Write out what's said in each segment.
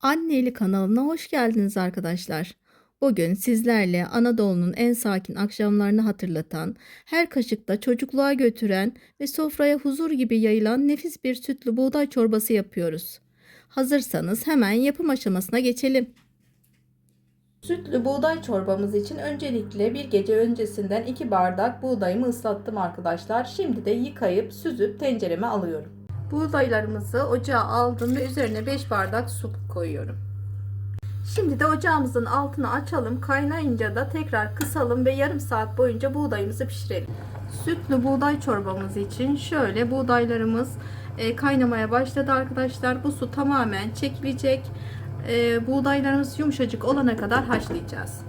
Anneli kanalına hoş geldiniz arkadaşlar. Bugün sizlerle Anadolu'nun en sakin akşamlarını hatırlatan, her kaşıkta çocukluğa götüren ve sofraya huzur gibi yayılan nefis bir sütlü buğday çorbası yapıyoruz. Hazırsanız hemen yapım aşamasına geçelim. Sütlü buğday çorbamız için öncelikle bir gece öncesinden 2 bardak buğdayımı ıslattım arkadaşlar. Şimdi de yıkayıp süzüp tencereme alıyorum. Buğdaylarımızı ocağa aldım ve üzerine 5 bardak su koyuyorum. Şimdi de ocağımızın altını açalım. Kaynayınca da tekrar kısalım ve yarım saat boyunca buğdayımızı pişirelim. Sütlü buğday çorbamız için şöyle buğdaylarımız e, kaynamaya başladı arkadaşlar. Bu su tamamen çekilecek. E, buğdaylarımız yumuşacık olana kadar haşlayacağız.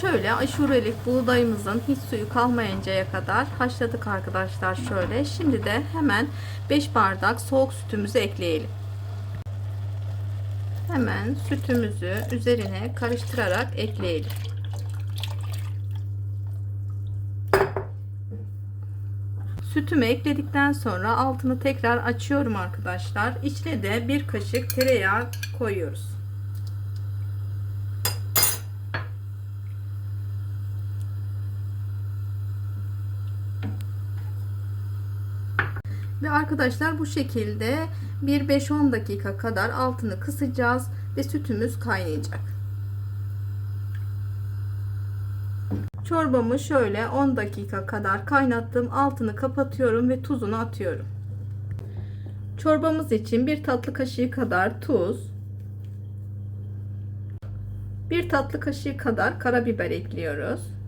Şöyle aşurelik buğdayımızın hiç suyu kalmayıncaya kadar haşladık arkadaşlar şöyle. Şimdi de hemen 5 bardak soğuk sütümüzü ekleyelim. Hemen sütümüzü üzerine karıştırarak ekleyelim. Sütümü ekledikten sonra altını tekrar açıyorum arkadaşlar. İçine de bir kaşık tereyağı koyuyoruz. Ve arkadaşlar bu şekilde bir 5-10 dakika kadar altını kısacağız ve sütümüz kaynayacak. Çorbamı şöyle 10 dakika kadar kaynattım. Altını kapatıyorum ve tuzunu atıyorum. Çorbamız için bir tatlı kaşığı kadar tuz, bir tatlı kaşığı kadar karabiber ekliyoruz.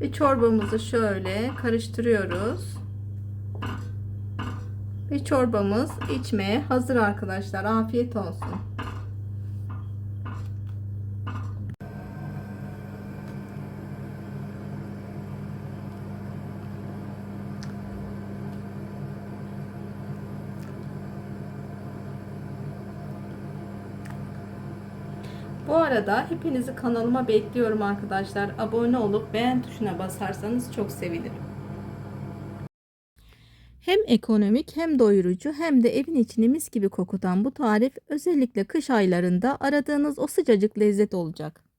Ve çorbamızı şöyle karıştırıyoruz. Ve çorbamız içmeye hazır arkadaşlar. Afiyet olsun. Bu arada hepinizi kanalıma bekliyorum arkadaşlar. Abone olup beğen tuşuna basarsanız çok sevinirim. Hem ekonomik hem doyurucu hem de evin içini mis gibi kokutan bu tarif özellikle kış aylarında aradığınız o sıcacık lezzet olacak.